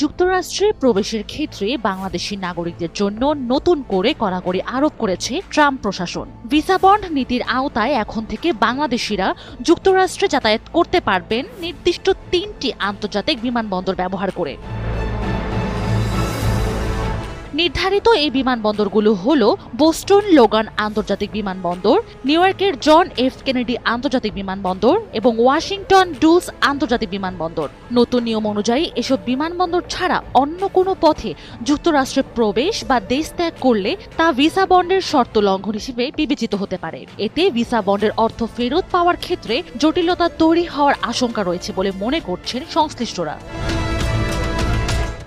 যুক্তরাষ্ট্রে প্রবেশের ক্ষেত্রে বাংলাদেশি নাগরিকদের জন্য নতুন করে কড়াকড়ি আরোপ করেছে ট্রাম্প প্রশাসন। ভিসা বন্ড নীতির আওতায় এখন থেকে বাংলাদেশিরা যুক্তরাষ্ট্রে যাতায়াত করতে পারবেন নির্দিষ্ট তিনটি আন্তর্জাতিক বিমানবন্দর ব্যবহার করে। নির্ধারিত এই বিমানবন্দরগুলো হল বোস্টন, লোগান আন্তর্জাতিক বিমানবন্দর, নিউ ইয়র্কের জন এফ কেনেডি আন্তর্জাতিক বিমানবন্দর এবং ওয়াশিংটন ডুলস আন্তর্জাতিক বিমানবন্দর। নতুন নিয়ম অনুযায়ী এসব বিমানবন্দর ছাড়া অন্য কোনো পথে যুক্তরাষ্ট্রে প্রবেশ বা দেশ ত্যাগ করলে তা ভিসা বন্ডের শর্ত লঙ্ঘন হিসেবে বিবেচিত হতে পারে। এতে ভিসা বন্ডের অর্থ ফেরত পাওয়ার ক্ষেত্রে জটিলতা তৈরি হওয়ার আশঙ্কা রয়েছে বলে মনে করছেন সংশ্লিষ্টরা।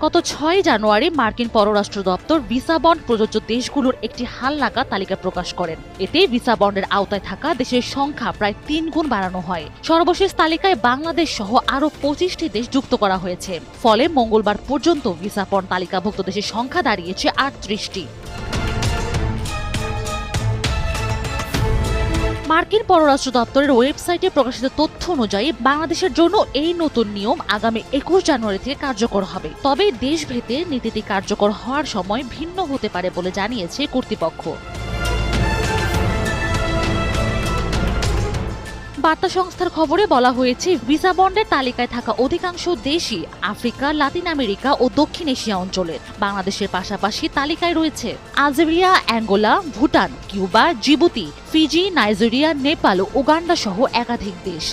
গত ছয় জানুয়ারি মার্কিন পররাষ্ট্র দপ্তর ভিসা বন্ড প্রযোজ্য দেশগুলোর একটি হালনাগা তালিকা প্রকাশ করেন। এতে ভিসা বন্ডের আওতায় থাকা দেশের সংখ্যা প্রায় তিন গুণ বাড়ানো হয়। সর্বশেষ তালিকায় বাংলাদেশ সহ আরও পঁচিশটি দেশ যুক্ত করা হয়েছে। ফলে মঙ্গলবার পর্যন্ত ভিসা বন্ড তালিকাভুক্ত দেশের সংখ্যা দাঁড়িয়েছে আটত্রিশটি। মার্কিন পররাষ্ট্র দপ্তরের ওয়েবসাইটে প্রকাশিত তথ্য অনুযায়ী বাংলাদেশের জন্য এই নতুন নিয়ম আগামী একুশ জানুয়ারি থেকে কার্যকর হবে। তবে দেশভেদে নীতিটি কার্যকর হওয়ার সময় ভিন্ন হতে পারে বলে জানিয়েছে কর্তৃপক্ষ। বার্তা সংস্থার খবরে বলা হয়েছে, ভিসা বন্ডের তালিকায় থাকা অধিকাংশ দেশই আফ্রিকা, লাতিন আমেরিকা ও দক্ষিণ এশিয়া অঞ্চলের। বাংলাদেশের পাশাপাশি তালিকায় রয়েছে Algeria, Angola, Bhutan, Cuba, Djibouti, Fiji, Nigeria, Nepal ও উগান্ডা সহ একাধিক দেশ।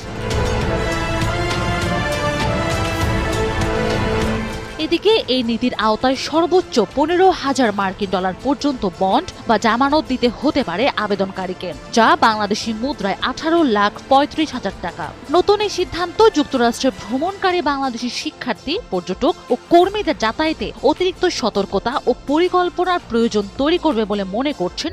এদিকে এই নীতির আওতায় সর্বোচ্চ পনেরো হাজার মার্কিন ডলার পর্যন্ত বন্ড বা জামানত দিতে হতে পারে আবেদনকারীকে, যা বাংলাদেশি মুদ্রায় আঠারো লাখ পঁয়ত্রিশ হাজার টাকা। নতুন এই সিদ্ধান্ত যুক্তরাষ্ট্রে ভ্রমণকারী বাংলাদেশি শিক্ষার্থী, পর্যটক ও কর্মীদের যাতায়াতে অতিরিক্ত সতর্কতা ও পরিকল্পনার প্রয়োজন তৈরি করবে বলে মনে করছেন